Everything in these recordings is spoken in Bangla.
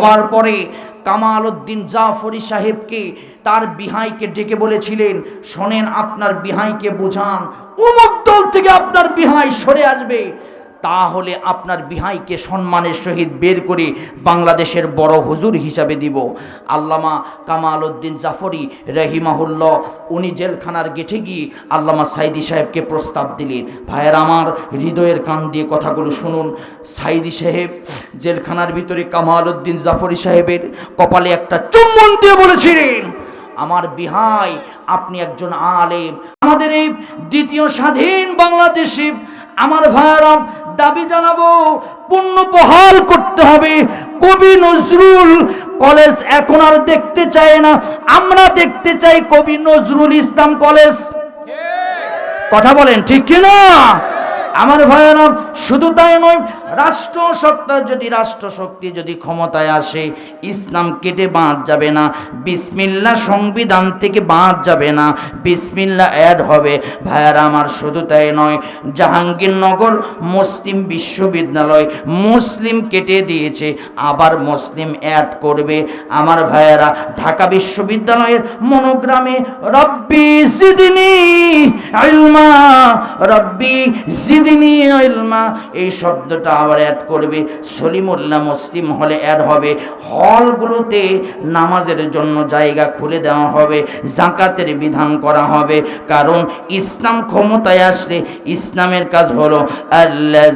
হবার পরে কামাল উদ্দিন জাফরি সাহেবকে তার বিহাইকে ডেকে বলেছিলেন, শোনেন, আপনার বিহাইকে বোঝান। উমুক দল থেকে আপনার বিহাই সরে আসবে। তাহলে আপনার বিহাইকে সম্মানের সহিত বের করে বাংলাদেশের বড় হুজুর হিসাবে দিব। আল্লামা কামাল উদ্দিন জাফরি রহিমাহুল্লাহ, উনি জেলখানার গেটে গিয়ে আল্লামা সাইদি সাহেবকে প্রস্তাব দিলেন। ভাইয়ের আমার হৃদয়ের কান দিয়ে কথাগুলো শুনুন। সাইদি সাহেব, জেলখানার ভিতরে কামাল উদ্দিন জাফরি সাহেবের কপালে একটা চুম্বন দিয়ে বলেছিলেন, আমার বিহাই, আপনি একজন আলেম। আমাদের এই দ্বিতীয় স্বাধীন বাংলাদেশে আমার ভাইয়েরা দাবি জানাব পূর্ণ বহাল করতে হবে। কবি নজরুল কলেজ এখন আর দেখতে চায় না। আমরা দেখতে চাই কবি নজরুল ইসলাম কলেজ। কথা বলেন ঠিক কিনা? আমার ভাইয়েরা শুধু তাই নয় রাষ্ট্র সত্তা যদি রাষ্ট্র শক্তি যদি ক্ষমতায় আসে, ইসলাম কেটে বাদ যাবে না, বিসমিল্লা সংবিধান থেকে বাদ যাবে না, বিসমিল্লা অ্যাড হবে। ভাইয়ারা, আমার শুধু তাই নয়, জাহাঙ্গীরনগর মুসলিম বিশ্ববিদ্যালয় মুসলিম কেটে দিয়েছে, আবার মুসলিম অ্যাড করবে। আমার ভাইয়েরা, ঢাকা বিশ্ববিদ্যালয়ের মনোগ্রামে রব্বি সিদিনী ইলমা, রব্বি জিদিনী ইলমা, এই শব্দটা আবার অ্যাড করবে। সলিমুল্লাহ মুসলিম হলে অ্যাড হবে। হলগুলোতে নামাজের জন্য জায়গা খুলে দেওয়া হবে, জাকাতের বিধান করা হবে। কারণ ইসলাম ক্ষমতায় আসলে ইসলামের কাজ হলো আল্লাহ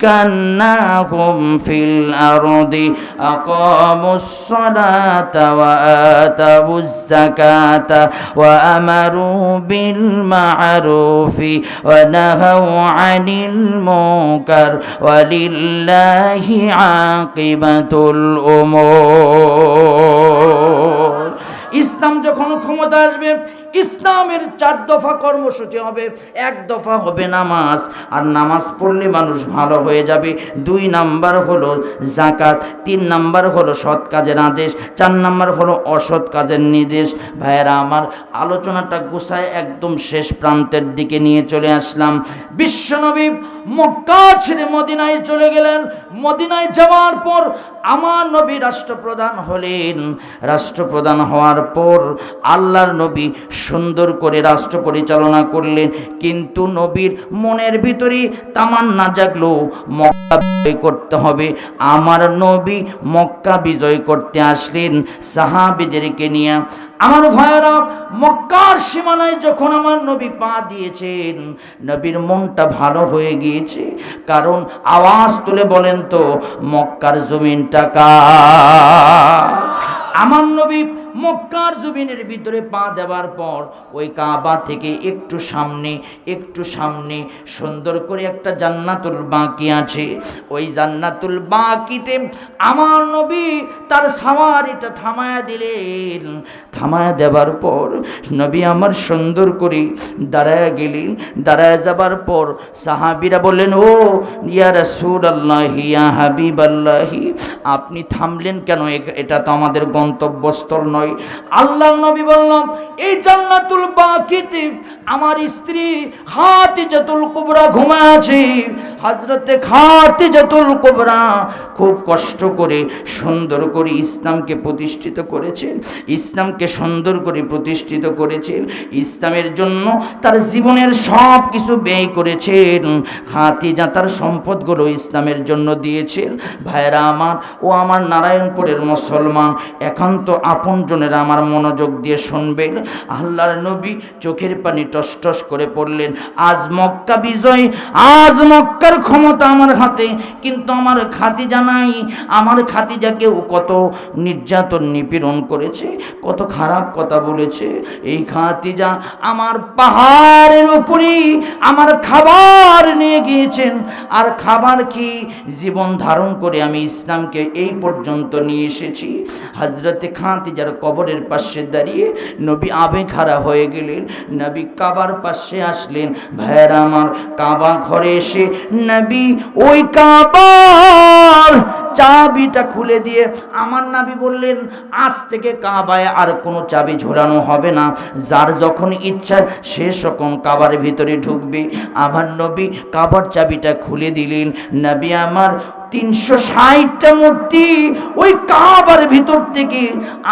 مكناهم في الأرض أقاموا الصلاة وآتوا الزكاة وأمروا بالمعروف ونهوا عن المنكر ولله عاقبة الأمور ইসলাম যখন ক্ষমতা আসবে ইসলামের চার দফা কর্মসূচি হবে, এক দফা হবে নামাজ। আর নামাজ পড়লে মানুষ ভালো হয়ে যাবে। দুই নাম্বার হলো জাকাত তিন নাম্বার হলো সৎ কাজের আদেশ, চার নাম্বার হলো অসৎ কাজের নির্দেশ। ভাইয়েরা, আমার আলোচনাটা গুছায় একদম শেষ প্রান্তের দিকে নিয়ে চলে আসলাম। বিশ্বনবী মক্কা ছেড়ে মদিনায় চলে গেলেন। মদিনায় যাওয়ার পর আমার নবী রাষ্ট্রপ্রধান হলেন। রাষ্ট্রপ্রধান হওয়ার পর আল্লাহর নবী সুন্দর করে রাষ্ট্র পরিচালনা করলেন। কিন্তু নবীর মনের ভিতরে তামান্না জাগলো, মক্কা বিজয় করতে হবে। আমার নবী মক্কা বিজয় করতে আসলেন সাহাবিদেরকে নিয়ে। আমার ভাইয়েরা, মক্কার সীমানায় যখন আমার নবী পা দিয়েছেন, নবীর মনটা ভালো হয়ে গিয়েছে। কারণ আওয়াজ তুলে বলেন তো, মক্কার জমিনটা কার? আমার নবী মক্কার জমিনের ভিতরে পা দেওয়ার পর ওই কাবা থেকে একটু সামনে একটু সামনে সুন্দর করে একটা জান্নাতুল বাকি আছে। ওই জান্নাতুল বাকিতে আমার নবী তার সাওয়ারিটা থামায়া দিলেন। থামায়া দেওয়ার পর নবী আমার সুন্দর করে দাঁড়ায় গেলেন। দাঁড়ায় যাবার পর সাহাবিরা বললেন, ও ইয়া রাসূল আল্লাহি ইয়া হাবিব আল্লাহি আপনি থামলেন কেন? এটা তো আমাদের গন্তব্যস্থল নয়। আল্লাহ নবী বললাম এই জান্নাতুল বাকিতে আমার স্ত্রী খাতিজাতুল কুবরা ঘুমায় আছে। হজরতে খাতিজাতুল কুবরা খুব কষ্ট করে সুন্দর করে ইসলামকে প্রতিষ্ঠিত করেছেন ইসলামকে সুন্দর করে প্রতিষ্ঠিত করেছেন ইসলামের জন্য তার জীবনের সব কিছু ব্যয় করেছেন। খাতিজা তার সম্পদগুলো ইসলামের জন্য দিয়েছেন। ভাইরা আমার, ও আমার নারায়ণপুরের মুসলমান একান্ত আপনজনেরা আমার মনোযোগ দিয়ে শুনবেন। আল্লাহর নবী চোখের পানি টস টস করে পড়লেন, আজ মক্কা বিজয়, আজ মক্কার ক্ষমতা আমার হাতে, কিন্তু আমার খাতিজা নাই, আমার খাতিজাকেও কত নির্যাতন নিপীড়ন করেছে, কত খারাপ কথা বলেছে, এই খাতিজা আমার পাহাড়ের উপরে আমার খাবার নিয়ে গিয়েছেন, আর খাবার কি জীবন ধারণ করে আমি ইসলামকে এই পর্যন্ত নিয়ে এসেছি? হাজরতে খাতিজার কবরের পাশে দাঁড়িয়ে নবী আবেগ হারা হয়ে গেলেন। নবী কাবার পাশে আসলেন। ভাইয়েরা আমার কাবা ঘরে এসে নবী, ওই কাবার চাবিটা খুলে দিয়ে আমার নাবি বললেন, আজ থেকে কাবায় আর কোনো চাবি ঝোলানো হবে না। যার যখন ইচ্ছা সে সকম কাবার ভিতরে ঢুকবে। আমার নবী কাবার চাবিটা খুলে দিলেন। নবী আমার তিনশো ষাটটা মূর্তি ওই কাবার ভিতর থেকে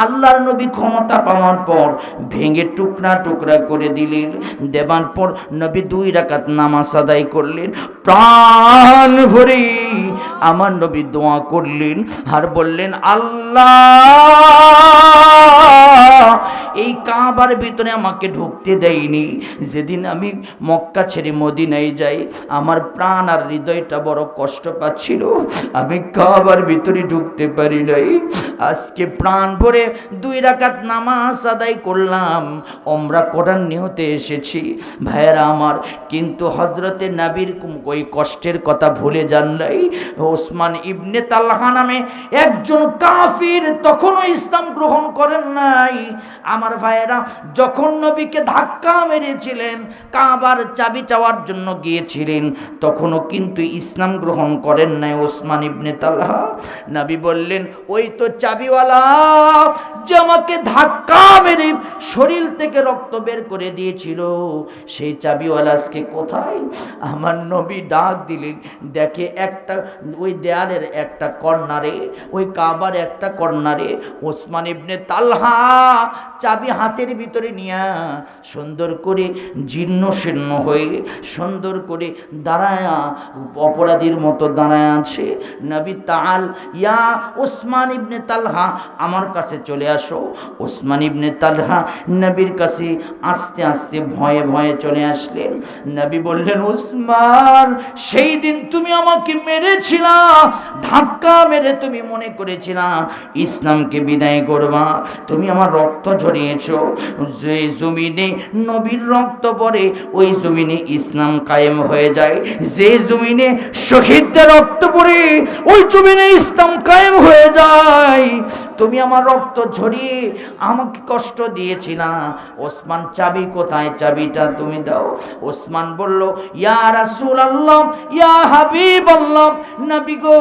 আল্লাহর নবী ক্ষমতা পাওয়ার পর ভেঙে টুকরা টুকরা করে দিলেন। দেবার পর নবী দুই রাকাত নামাজ আদায় করলেন। প্রাণ ভরে আমার নবী দোয়া করলেন আর বললেন, আল্লাহ এই কাবার ভিতরে আমাকে ঢুকতে দেয়নি। যেদিন আমি মক্কা ছেড়ে মদিনায় যাই, আমার প্রাণ আর হৃদয়টা বড় কষ্ট পাচ্ছিল। আমি কাবার ভিতরে ঢুকতে পারি নাই। আজকে প্রাণ ভরে দুই রাকাত নামাজ আদায় করলাম আমরা কোরআন নিহতে এসেছি। ভাইয়েরা আমার, কিন্তু হজরতে নাবির ওই কষ্টের কথা ভুলে যান নাই। ওসমান ইবনে তাল্লাহা নামে একজন কাফির তখনও ইসলাম গ্রহণ করেন নাই আমার ভাইয়েরা, যখন নবীকে ধাক্কা মেরেছিলেন, কাবার চাবি চাওয়ার জন্য গিয়েছিলেন, তখনও কিন্তু ইসলাম গ্রহণ করেন নাই ওসমান ইবনে তালহা। নবী বললেন, ওই তো চাবিওয়ালা যে আমাকে ধাক্কা মেরে শরীর থেকে রক্ত বের করে দিয়েছিল, সেই চাবিওয়ালা আজকে কোথায়? আমার নবী ডাক দিলেন, দেখে একটা, ওই দেয়ালের একটা কর্নারে, ওই কাবার একটা কর্নারে ওসমান ইবনে তালহা চাবি হাতের ভিতরে নিয়া সুন্দর করে জীর্ণ শীর্ণ হয়ে সুন্দর করে দাঁড়ায়, অপরাধীর মতো দাঁড়ায় আছে। নবী তাল ইয়া ওসমান ইবনে তালহা, আমার কাছে চলে আসো। ওসমান ইবনে তালহা নবীর কাছে আস্তে আস্তে ভয়ে ভয়ে চলে আসলেন। নবী বললেন ওসমান সেই দিন তুমি আমাকে মেরেছিলা, ধাক্কা মেরে তুমি মনে করেছিলা। ইসলামকে বিদায় করবা। তুমি আমার রক্ত ঝরিয়েছ। যে জমিনে নবীর রক্ত পরে ওই জমিনে ইসলাম কায়েম হয়ে যায়। যে জমিনে শহীদদের রক্ত পরে ওই জমিনে ইসলাম কায়েম হয়ে যায়। তুমি আমার রক্ত ঝরিয়ে আমাকে কষ্ট দিয়েছিলা। ওসমান, চাবি কোথায়? চাবিটা তুমি দাও। ওসমান বলল, ইয়া রাসূল আল্লাহ ইয়া হাবিব আল্লাহ নবী গো,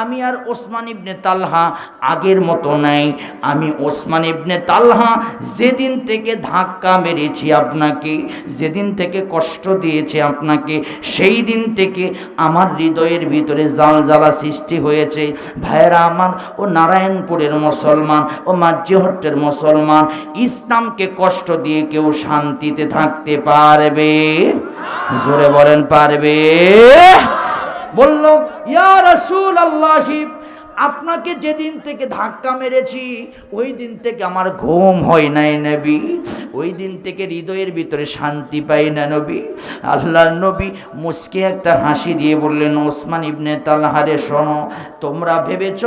আমি আর ওসমান ইবনে তালহা আগের মতো নাই। আমি ওসমান ইবনে তালহা যেদিন থেকে ধাক্কা মেরেছি আপনাকে, যেদিন থেকে কষ্ট দিয়েছে আপনাকে, সেই দিন থেকে আমার হৃদয়ের ভিতরে জাল জ্বালা সৃষ্টি হয়েছে। ভাইয়েরা আমার, ও নারায়ণপুরের মুসলমান, ও মাঝেহট্টের মুসলমান, ইসলামকে কষ্ট দিয়ে কেউ শান্তিতে থাকতে পারবে? জোরে বলেন, পারবে? বলল, ইয়া রাসূল আল্লাহি আপনাকে যেদিন থেকে ধাক্কা মেরেছি, ওই দিন থেকে আমার ঘুম হয় নাই নবী। ওই দিন থেকে হৃদয়ের ভিতরে শান্তি পাই না নবী। আল্লাহর নবী মুসকে একটা হাসি দিয়ে বললেন, ওসমান ইবনে তালহারে শোনো, তোমরা ভেবেছ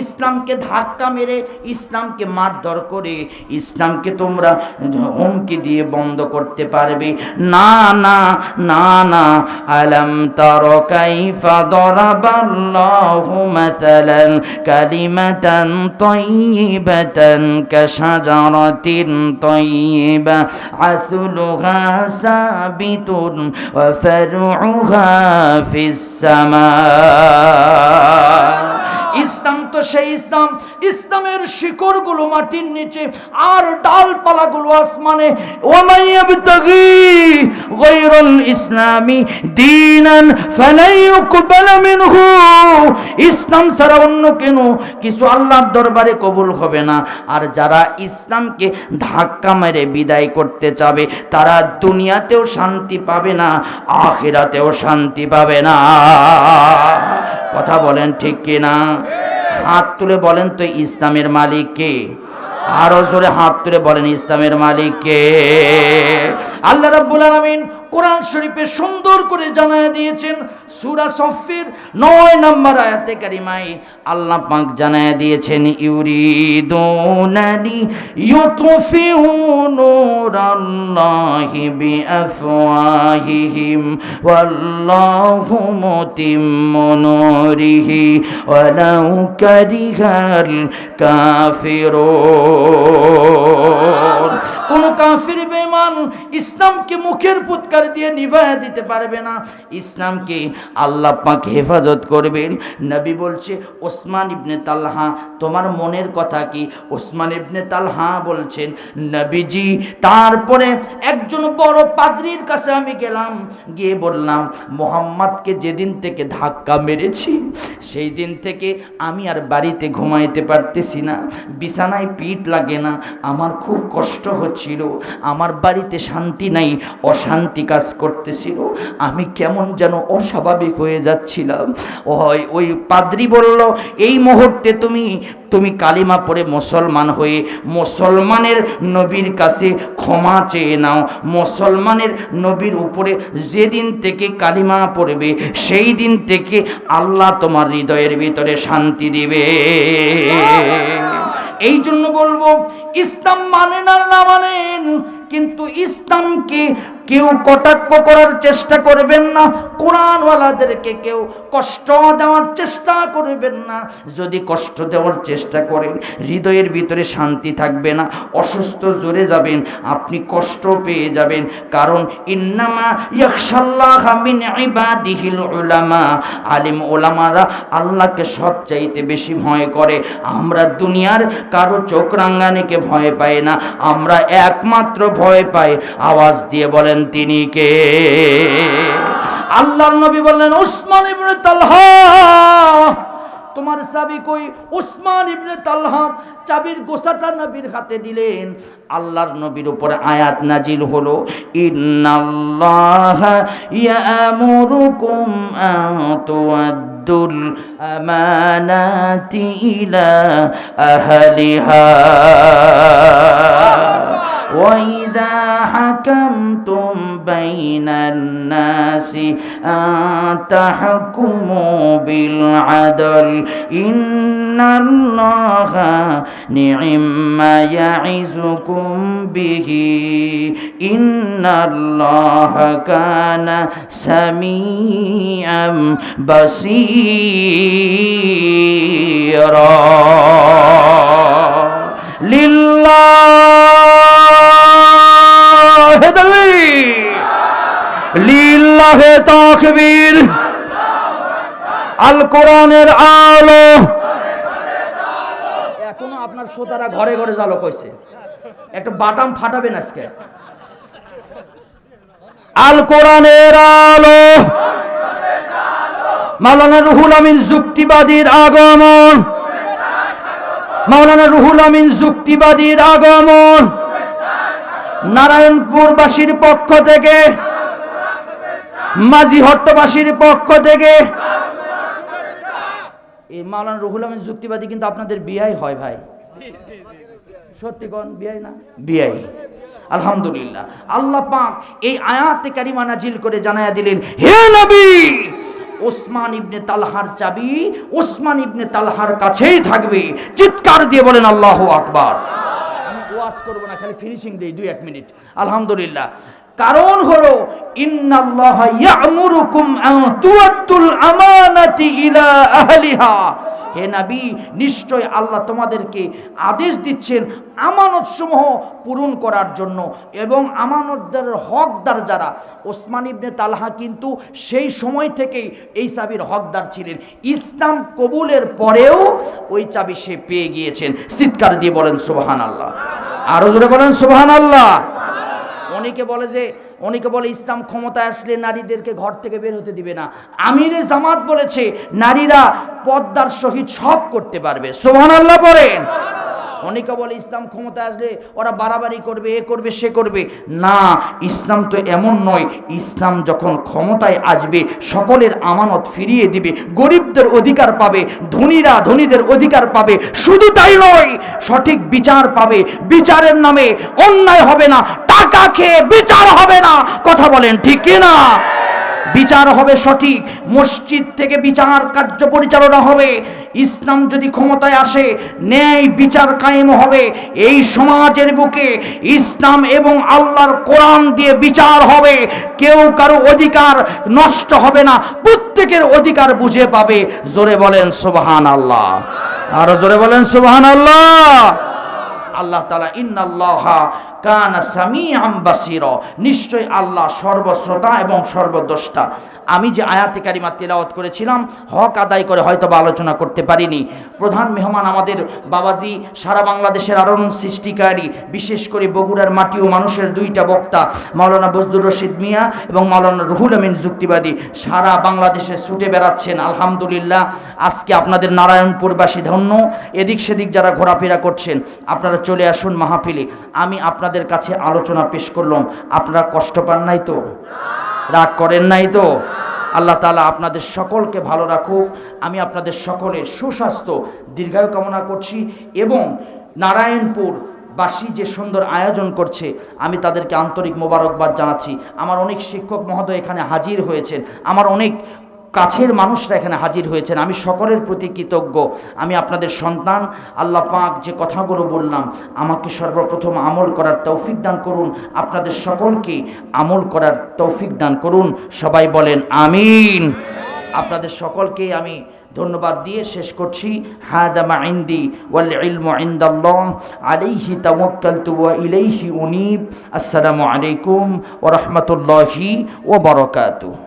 ইসলামকে ধাক্কা মেরে, ইসলামকে মারধর করে, ইসলামকে তোমরা হুমকি দিয়ে বন্ধ করতে পারবে? না না না না, আলম তার কাইফা দরাবাল্লাহু মাসালান। كلمة طيبة كشجرة طيبة عثلها ثابت وفرعها في السماء. তো সেই ইসলাম। ইসলামের শিকড়গুলো মাটির নিচে আর ডালপালাগুলো আসমানে। ইসলামি দীনান মিনহু। ইসলাম ছাড়া অন্য কেন? কিছু আল্লাহর দরবারে কবুল হবে না। আর যারা ইসলামকে ধাক্কা মেরে বিদায় করতে চাবে, তারা দুনিয়াতেও শান্তি পাবে না, আখিরাতেও শান্তি পাবে না। কথা বলেন ঠিক কিনা? হাত তুলে বলেন তো ইসলামের মালিক কে আরও জোরে হাত তুলে বলেন ইসলামের মালিক কে আল্লাহ রাব্বুল আলামিন কোরআন শরীফে সুন্দর করে জানায় দিয়েছেন সূরা সফির নয় নম্বর আয়াতে কারিমায় আল্লাহ পাক জানায় দিয়েছেন ইউরিদুনানি ইউতফিউ নূরাল্লাহি বিআফওয়াহিহিম, ওয়াল্লাহু মুতিম্মু নূরিহি, ওয়ালাউ কারিহাল কাফিরুন। কোন কাফির বেঈমান ইসলামকে মুখের পুৎকার দিয়ে নিভায় দিতে পারবে না। ইসলামকে আল্লাহ পাক হেফাজত করবেন। নবী বলছে, ওসমান ইবনে তালহা, তোমার মনের কথা কি? ওসমান ইবনে তালহা বলছেন, নবীজি, তারপরে একজন বড় পাদ্রির কাছে আমি গেলাম। গিয়ে বললাম, মোহাম্মদকে যেদিন থেকে ধাক্কা মেরেছি, সেই দিন থেকে আমি আর বাড়িতে ঘুমাইতে পারতেছি না। বিছানায় পিঠ লাগে না। আমার খুব কষ্ট হচ্ছিল। আমার বাড়িতে শান্তি নাই, অশান্তি কাজ করতেছিল। আমি কেমন যেন অস্বাভাবিক হয়ে যাচ্ছিলাম। ওই ওই পাদ্রি বলল, এই মুহূর্তে তুমি তুমি কালিমা পড়ে মুসলমান হয়ে মুসলমানের নবীর কাছে ক্ষমা চেয়ে নাও। মুসলমানের নবীর উপরে যেদিন থেকে কালিমা পড়বে, সেই দিন থেকে আল্লাহ তোমার হৃদয়ের ভিতরে শান্তি দিবে। এই জন্য বলব, ইসলাম আর না মানেন কিন্তু ইসলামকে কেউ কটাক্ষ করার চেষ্টা করবেন না, কোরআনওয়ালাদেরকে কেউ কষ্ট দেওয়ার চেষ্টা করবেন না। যদি কষ্ট দেওয়ার চেষ্টা করেন, হৃদয়ের ভিতরে শান্তি থাকবে না, অসুস্থ জোরে যাবেন, আপনি কষ্ট পেয়ে যাবেন। কারণ ইন্নামা ইয়াকশাল্লাহ মিন ইবাদিহিল উলামা। আলিম ওলামারা আল্লাহকে সবচাইতে বেশি ভয় করে। আমরা দুনিয়ার কারও চোখ রাঙ্গানিকে ভয় পাই না, আমরা একমাত্র ভয় পাই। আওয়াজ দিয়ে বলেন বলেন তিনি কে? আল্লাহর নবী বললেন, উসমান ইবনে তালহা। তোমার চাবি কই? উসমান ইবনে তালহা চাবির গোসাটা নবীর হাতে দিলেন। আল্লাহর নবীর উপর আয়াত নাজিল হলো, ইন্নাল্লাহ ইয়ামুরুকুম আন তুআদ্দুল আমানাতি ইলা আহলিহা। ওয়াইদা حكمتم بين الناس أن تحكموا بالعدل؟ إن الله نعم ما يعزكم به. إن الله كان سميعا بصيرا. তাকবীর। আল কোরআনের আলো। এখনও আপনার শ্রোতারা ঘরে ঘরে জালো কইছে একটা বাটাম ফাটাবেন আজকে। আল কোরআনের আলো। মাওলানা রুহুল আমিন যুক্তিবাদীর আগমন। মাওলানা রুহুল আমিন যুক্তিবাদীর আগমন। নারায়ণপুরবাসীর পক্ষ থেকে মাঝি হট্টবাসীর পক্ষ থেকে। এই মাওলানা রুহুল আমিন যুক্তিবাদী কিন্তু আপনাদের বিয়াই হয় ভাই। সত্যি বিয়াই না? বিয়াই। আলহামদুলিল্লাহ। আল্লাহ পাক এই আয়াতে কারিমা নাজিল করে জানায়া দিলেন, হে নবী! ওসমান ইবনে তালহার চাবি ওসমান ইবনে তালহার কাছেই থাকবে। চিৎকার দিয়ে বলেন, আল্লাহ আকবার। আমি ওয়াজ করব না, খালি ফিনিশিং দেই, দুই এক মিনিট। আলহামদুলিল্লাহ। কারণ হলো, ইন্নাল্লাহ ইয়ামুরুকুম আন আমানাতি ইলা আহলিহা। হে নিশ্চয় আল্লাহ তোমাদেরকে আদেশ দিচ্ছেন আমানত সমূহ পূরণ করার জন্য এবং আমানতদারের হকদার যারা, ওসমান ইবনে তালহা কিন্তু সেই সময় থেকেই এই চাবির হকদার ছিলেন। ইসলাম কবুলের পরেও ওই চাবি সে পেয়ে গিয়েছেন। চিৎকার দিয়ে বলেন সুবহান আল্লাহ আরও জোরে বলেন সুবহান আল্লাহ অনেকে বলে যে, অনেকে বলে ইসলাম ক্ষমতায় আসলে নারীদেরকে ঘর থেকে বের হতে দিবে না। আমিরে জামাত বলেছে, নারীরা পদ্মার সহিত সব করতে পারবে। সোহান আল্লাহ বলেন। অনেকে বলে ইসলাম ক্ষমতায় আসলে ওরা বাড়াবাড়ি করবে, এ করবে, সে করবে। না, ইসলাম তো এমন নয়, ইসলাম যখন ক্ষমতায় আসবে, সকলের আমানত ফিরিয়ে দিবে, গরিবদের অধিকার পাবে, ধনীরা ধনীদের অধিকার পাবে। শুধু তাই নয়, সঠিক বিচার পাবে। বিচারের নামে অন্যায় হবে না টাকা খেয়ে বিচার হবে না। কথা বলেন, ঠিক কিনা বিচার হবে সঠিক। মসজিদ থেকে বিচার কার্য পরিচালনা হবে। ইসলাম যদি ক্ষমতায় আসে, ন্যায় বিচার কায়েম হবে। এই সমাজের বুকে ইসলাম এবং আল্লাহর কোরআন দিয়ে বিচার হবে। কেউ কারও অধিকার নষ্ট হবে না। প্রত্যেকের অধিকার বুঝে পাবে। জোরে বলেন সুবহান আল্লাহ আরও জোরে বলেন সুবহান আল্লাহ আল্লাহ তালা ইন্নাল্লাহা কানা সামি আম্বাসির নিশ্চয় আল্লাহ সর্বশ্রোতা এবং সর্বদ্রষ্টা। আমি যে আয়াতে কারিমা তেলাওয়াত করেছিলাম, হক আদায় করে হয়তো বা আলোচনা করতে পারিনি। প্রধান মেহমান আমাদের বাবাজি, সারা বাংলাদেশের আরণ সৃষ্টিকারী, বিশেষ করে বগুড়ার মাটি ও মানুষের দুইটা বক্তা, মাওলানা বজদুর রশিদ মিয়া এবং মাওলানা রুহুল আমিন যুক্তিবাদী, সারা বাংলাদেশে ছুটে বেড়াচ্ছেন, আলহামদুলিল্লাহ। আজকে আপনাদের নারায়ণপুরবাসী ধন্য। এদিক সেদিক যারা ঘোরাফেরা করছেন, আপনারা চলে আসুন মাহফিলে। আমি আপনাদের কাছে আলোচনা পেশ করলাম। আপনারা কষ্ট পান নাই তো? রাগ করেন নাই তো? আল্লাহ তালা আপনাদের সকলকে ভালো রাখুক। আমি আপনাদের সকলের সুস্বাস্থ্য, দীর্ঘায়ু কামনা করছি এবং নারায়ণপুর বাসী যে সুন্দর আয়োজন করছে, আমি তাদেরকে আন্তরিক মোবারকবাদ জানাচ্ছি। আমার অনেক শিক্ষক মহোদয় এখানে হাজির হয়েছেন। আমার অনেক কাছের মানুষরা এখানে হাজির হয়েছেন। আমি সকলের প্রতি কৃতজ্ঞ। আমি আপনাদের সন্তান। আল্লাহ পাক যে কথাগুলো বললাম, আমাকে সর্বপ্রথম আমল করার তৌফিক দান করুন। আপনাদের সকলকে আমল করার তৌফিক দান করুন। সবাই বলেন, আমিন। আপনাদের সকলকে আমি ধন্যবাদ দিয়ে শেষ করছি। হাদামা ইন্দি ওয়াল ইলমু ইনদাল্লাহ। আলাইহি তাওয়াক্কালতু ওয়া ইলাইহি উনীব। আসসালামু আলাইকুম ওয়া রাহমাতুল্লাহি ওয়া বারাকাতুহু।